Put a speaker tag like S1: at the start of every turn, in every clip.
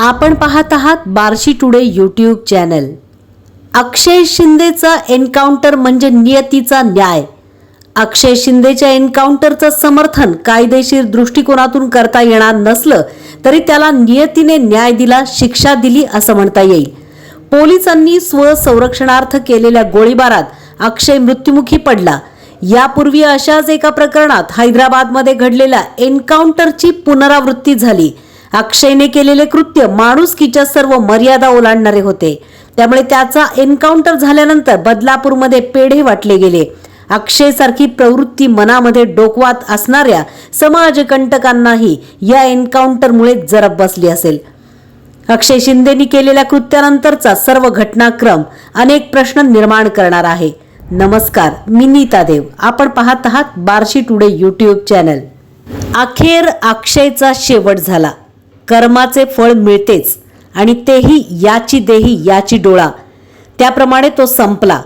S1: आपण पाहत आहात Barshi today YouTube channel. Akshay शिंदेचा encounter म्हणजे नियतीचा न्याय. अक्षय शिंदेच्या एन्काउंटरचं समर्थन कायदेशीर दृष्टिकोनातून करता येणार नसलं तरी त्याला नियतीने न्याय दिला शिक्षा दिली असं म्हणता येईल. पोलिसांनी स्वसंरक्षणार्थ केलेल्या गोळीबारात अक्षय मृत्युमुखी पडला. यापूर्वी अशाच एका प्रकरणात हैदराबादमध्ये घडलेल्या एन्काउंटरची पुनरावृत्ती झाली. अक्षयने केलेले कृत्य माणुसकीच्या सर्व मर्यादा ओलांडणारे होते. त्यामुळे त्याचा एन्काउंटर झाल्यानंतर बदलापूरमध्ये पेढे वाटले गेले. अक्षयसारखी प्रवृत्ती मनामध्ये डोकवात असणाऱ्या समाजकंटकांनाही या एन्काउंटरमुळे जरब बसली असेल. अक्षय शिंदेनी केलेल्या कृत्यानंतरचा सर्व घटनाक्रम अनेक प्रश्न निर्माण करणार आहे. नमस्कार मी नीता देव. आपण पाहत आहात बार्शी टुडे यूट्यूब चॅनल. अखेर अक्षयचा शेवट झाला. कर्माचे फळ मिळतेच आणि तेही याची देही याची डोळा. त्याप्रमाणे तो संपला.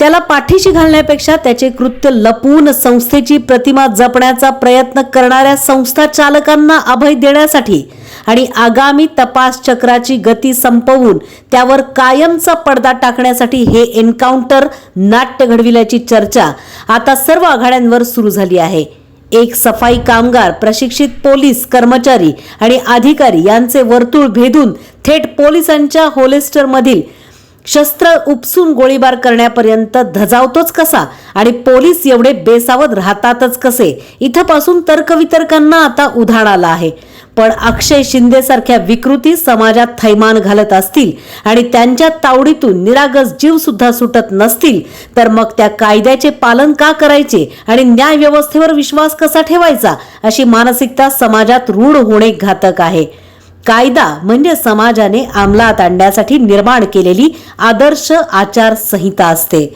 S1: त्याला पाठीशी घालण्यापेक्षा त्याचे कृत्य लपवून संस्थेची प्रतिमा जपण्याचा प्रयत्न करणाऱ्या संस्था चालकांना अभय देण्यासाठी आणि आगामी तपास चक्राची गती संपवून त्यावर कायमचा पडदा टाकण्यासाठी हे एन्काउंटर नाट्य घडविल्याची चर्चा आता सर्व आघाड्यांवर सुरू झाली आहे. एक सफाई कामगार प्रशिक्षित पोलीस कर्मचारी आणि अधिकारी यांचे वर्तुळ भेदून थेट पोलिसांच्या होलेस्टरमधील शस्त्र उपसून गोळीबार करण्यापर्यंत धजावतोच कसा? आणि पोलीस एवढे बेसावध राहतातच कसे? इथंपासून तर्कवितर्कांना आता उधाण आला आहे. पण अक्षय शिंदे सारख्या विकृती समाजात थैमान घालत असतील आणि त्यांच्या तावडीतून निरागस जीव सुद्धा सुटत नसतील तर मग त्या कायद्याचे पालन का करायचे आणि न्याय व्यवस्थेवर विश्वास कसा ठेवायचा? अशी मानसिकता समाजात रूढ होणे घातक आहे. कायदा म्हणजे समाजाने अंमलात आणण्यासाठी निर्माण केलेली आदर्श आचारसंहिता असते.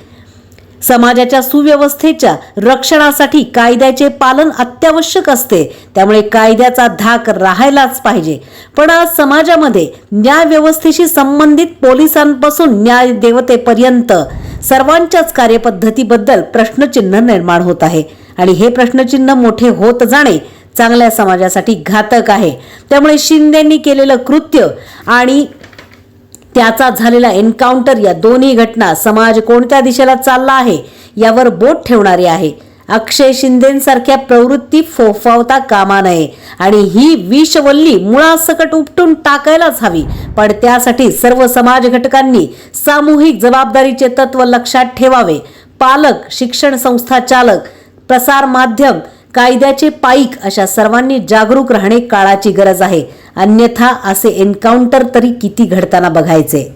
S1: समाजाच्या सुव्यवस्थेच्या रक्षणासाठी कायद्याचे पालन अत्यावश्यक असते. त्यामुळे कायद्याचा धाक राहायलाच पाहिजे. पण आज समाजामध्ये न्याय व्यवस्थेशी संबंधित पोलिसांपासून न्याय देवतेपर्यंत सर्वांच्याच कार्यपद्धतीबद्दल प्रश्नचिन्ह निर्माण होत आहे. आणि हे प्रश्नचिन्ह मोठे होत जाणे चांगल्या समाजासाठी घातक आहे. त्यामुळे शिंदेंनी केलेलं कृत्य आणि त्याचा झालेला एन्काउंटर या दोन्ही घटना समाज कोणत्या दिशेला चालला आहे यावर बोट ठेवणारी आहे. अक्षय शिंदेसारख्या प्रवृत्ती फोफावता कामा नये आणि ही विषवल्ली मुळासकट उपटून टाकायलाच हवी. पण त्यासाठी सर्व समाज घटकांनी सामूहिक जबाबदारीचे तत्व लक्षात ठेवावे. पालक शिक्षण संस्था चालक प्रसार माध्यम कायद्याचे पाईक अशा सर्वांनी जागरूक राहणे काळाची गरज आहे. अन्यथा असे एन्काउंटर तरी किती घडताना बघायचे?